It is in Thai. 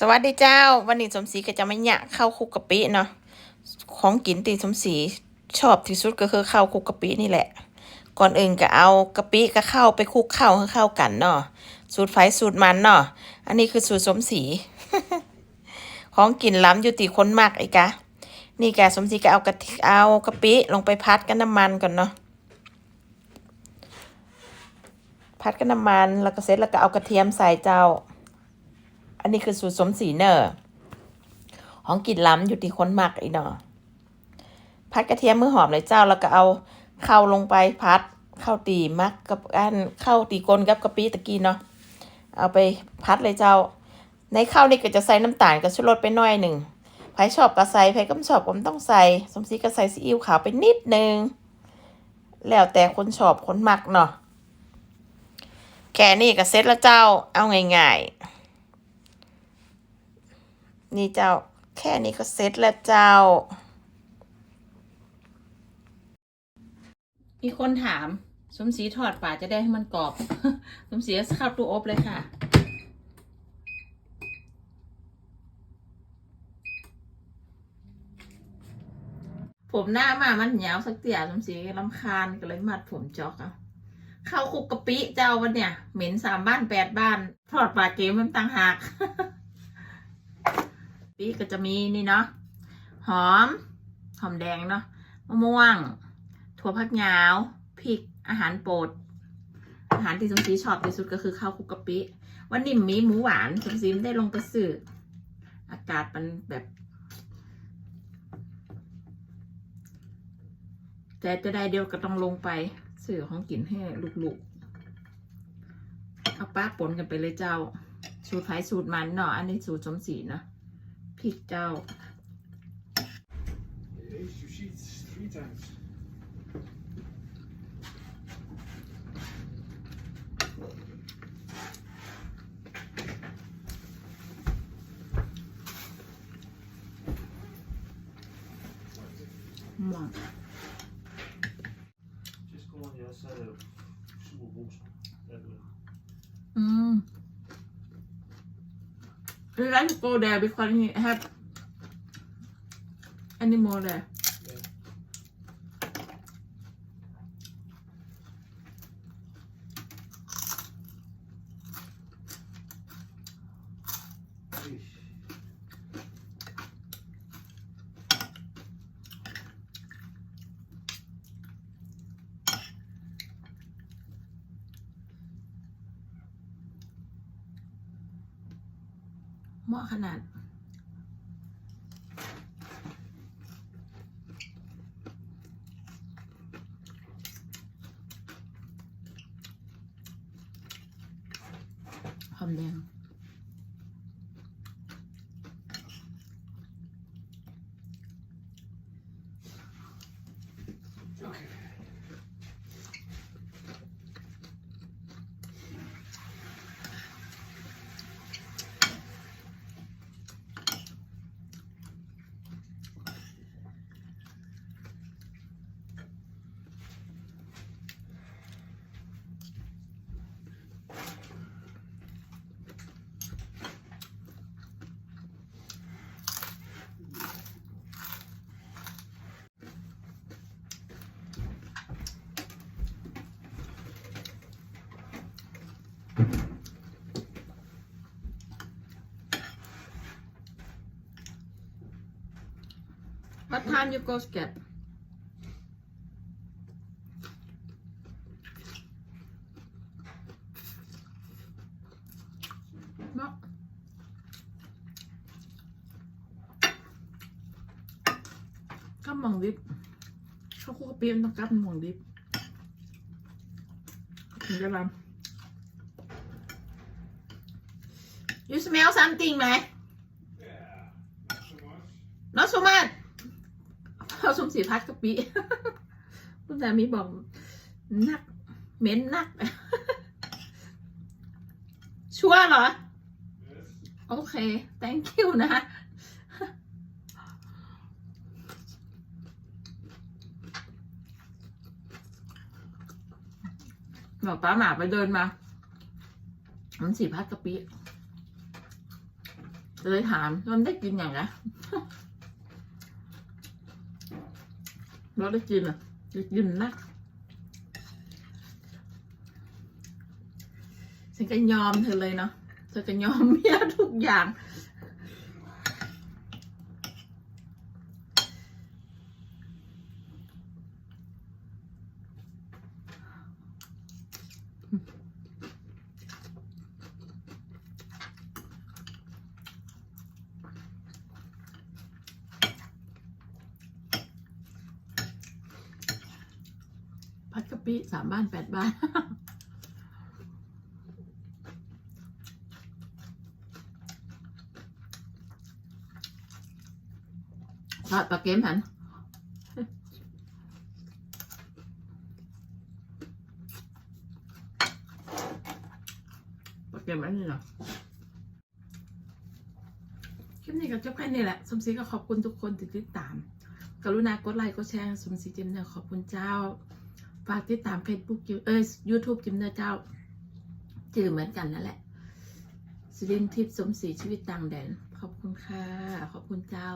สวัสดีเจ้า วันนี้สมศรีก็จะมาหยะข้าวคุกกะปิเนาะของกินตีสมศรีชอบที่สุดก็คือข้าวคุกกะปินี่แหละ ก่อนอื่นก็เอากะปิกับข้าวไปคุกข้าวให้เข้ากันเนาะสูตรไฟสูตรมันเนาะอันนี้คือสูตรสมศรีของกินล้ำอยู่ตีคนมากไอ้กะนี่แกสมศรีก็เอากะเอากะปิลงไปพัดกับน้ำมันก่อนเนาะพัดกับน้ำมันแล้วก็เสร็จแล้วก็เอากระเทียมใส่เจ้า อันนี้คือสูตรสมศรีเนอร์ของกินล้ำอยู่ที่คนหมักอีเนาะพัดกระเทียมมือหอมเลยเจ้าแล้วก็เอาข้าวลงไปพัดข้าวตีมักกับอันข้าวตีกลนกับกะปิตะกี้เนาะเอาไปพัดเลยเจ้า ในข้าวนี่ก็จะใส่น้ำตาลกับชูรสไปหน่อยหนึ่งใครชอบก็ใส่ใครก็ไม่ชอบก็ไม่ต้องใส่ สมศรีก็ใส่ซีอิ๊วขาวไปนิดนึง แล้วแต่คนชอบคนมักเนาะแค่นี้ก็เสร็จแล้วเจ้า เอาง่ายๆ นี่เจ้าแค่นี้ก็เสร็จแล้วเจ้า มีคนถาม สมศรีถอดป่าจะได้ให้มันกรอบ สมศรีเข้าตู้อบเลยค่ะ ผมหน้ามามันยวสักเตี่ยสมศรีลำคาญก็เลยมัดผมจอกเอาเข้าคุกกะปิเจ้าวันเนี่ย เหม็นสามบ้านแปดบ้าน ทอดปลาเกมมันต่างหาก ปีก็จะมีนี่เนาะหอม หอมแดงเนาะมะม่วง ถั่วผักยาวพริกอาหารโปรดอาหารที่สมศรีชอบที่สุดก็คือข้าวคุกกะปิ วันนี้มีหมูหวานสมศรีไม่ได้ลงไปซื้ออากาศมันแบบแต่จะได้เดียวก็ต้องลงไปซื้อของกินให้ลูกๆเอาป้าปนกันไปเลยเจ้า สูตรไผ่สูตรมันเนาะอันนี้สูตรสมศรีเนาะ พริกเจ้า Hey, sushi three times. หมด Just go on the other side of super We like to go there because he have animal there. เหมาะขนาด หอมแดง วัดทานยูโกสเก็ตเนาะก็มองดิบข้าวคุกกะปิมันต้องกับมองดิบถึงจะลำ You smell something ไหม Yeah, not so much. not so much เขาสมศรีพัดกะปิคุณสามีบอกนักเหม็นนัก ชัวร์เหรอ โอเค thank you นะบอป้าหมาไปเดินมา มันสีพัดกะปิเลยถามว่ามันได้กินอย่างไร เราได้กินอะได้กินนะฉันก็ยอมเธอเลยเนาะเธอก็ยอมเมียทุกอย่าง ปิสามบ้านแปดบ้าน ทอดปลาเค็มหันปลาเค็มอันนี้เหรอคลิปนี้ก็จบแค่นี้แหละ สมศรีก็ขอบคุณทุกคนที่ติดตาม กรุณากดไลค์กดแชร์สมศรีจิมเนอร์ขอบคุณเจ้า ฝากติดตาม Facebook จิมเอ้ย YouTube จิมเนอร์เจ้าจือเหมือนกันนั่นแหละสิรินทิพย์สมศรีชีวิตต่างแดน ขอบคุณค่ะ ขอบคุณเจ้า